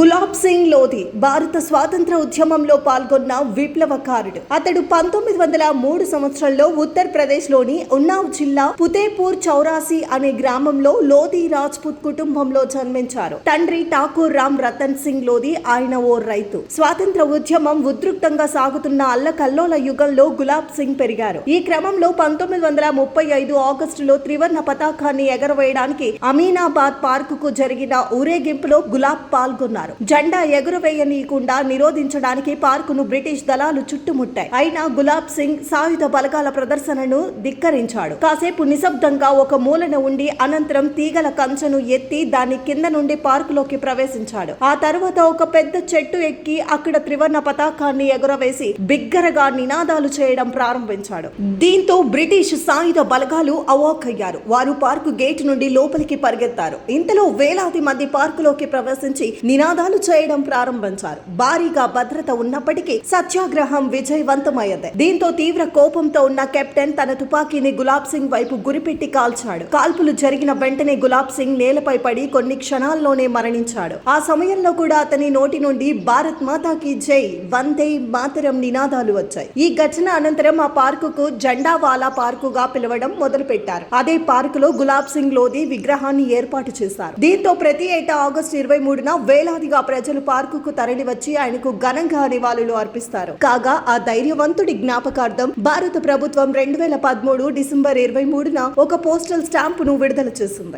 గులాబ్ సింగ్ లోధి భారత స్వాతంత్ర ఉద్యమంలో పాల్గొన్న విప్లవకారుడు అతడు పంతొమ్మిది వందల మూడు సంవత్సరంలో ఉత్తరప్రదేశ్లోని ఉన్నావ్ జిల్లా పుతేపూర్ చౌరాసి అనే గ్రామంలో లోధి రాజ్పుత్ కుటుంబంలో జన్మించారు. తండ్రి ఠాకూర్ రామ్ రతన్ సింగ్ లోధి ఆయన ఓ రైతు. స్వాతంత్ర ఉద్యమం ఉద్రిక్తంగా సాగుతున్న అల్లకల్లోల యుగంలో గులాబ్ సింగ్ పెరిగారు. ఈ క్రమంలో పంతొమ్మిది వందల ముప్పై ఐదు ఆగస్టులో త్రివర్ణ పతాకాన్ని ఎగరవేయడానికి అమీనాబాద్ పార్కుకు జరిగిన ఊరేగింపులో గులాబ్ పాల్గొన్నారు. జెండా ఎగురవేయనీయకుండా నిరోధించడానికి పార్కును బ్రిటిష్ దళాలు చుట్టుముట్టాయి. అయినా గులాబ్ సింగ్ సాయుధ బలగాల ప్రదర్శనను ధిక్కరించాడు. కాసేపు నిశ్శబ్దంగా ఒక మూలన ఉండి అనంతరం తీగల కంచెను ఎత్తి దాని కింద నుండి పార్కులోకి ప్రవేశించాడు. ఆ తర్వాత ఒక పెద్ద చెట్టు ఎక్కి అక్కడ త్రివర్ణ పతాకాన్ని ఎగురవేసి బిగ్గరగా నినాదాలు చేయడం ప్రారంభించాడు. దీంతో బ్రిటిష్ సాయుధ బలగాలు అవాక్కయ్యారు. వారు పార్కు గేట్ నుండి లోపలికి పరిగెత్తారు. ఇంతలో వేలాది మంది పార్కులోకి ప్రవేశించి నినాద నినాదాలు చేయడం ప్రారంభించారు. భారీగా భద్రత ఉన్నప్పటికీ సత్యాగ్రహం విజయవంతమైంది దీంతో తీవ్ర కోపంతో ఉన్న కెప్టెన్ తన తుపాకీని గులాబ్ సింగ్ వైపు గురిపెట్టి కాల్చాడు. కాల్పులు జరిగిన వెంటనే గులాబ్ సింగ్ నేలపై పడి కొన్ని క్షణాల్లోనే మరణించాడు. ఆ సమయంలో కూడా అతని నోటి నుండి భారత్ మాతాకి జై వందే మాతరం నినాదాలు వచ్చాయి. ఈ ఘటన అనంతరం ఆ పార్కుకు జెండావాలా పార్కుగా పిలవడం మొదలు పెట్టారు అదే పార్కులో గులాబ్ సింగ్ లోధి విగ్రహాన్ని ఏర్పాటు చేశారు. దీంతో ప్రతి ఏటా ఆగస్టు ఇరవై మూడున వేలాదిగా ప్రజలు పార్కుకు తరలి వచ్చి ఆయనకు ఘనంగా నివాళులు అర్పిస్తారు. కాగా ఆ ధైర్యవంతుడి జ్ఞాపకార్థం భారత ప్రభుత్వం రెండు వేల పదమూడు డిసెంబర్ ఇరవై మూడున ఒక పోస్టల్ స్టాంపును విడుదల చేసింది.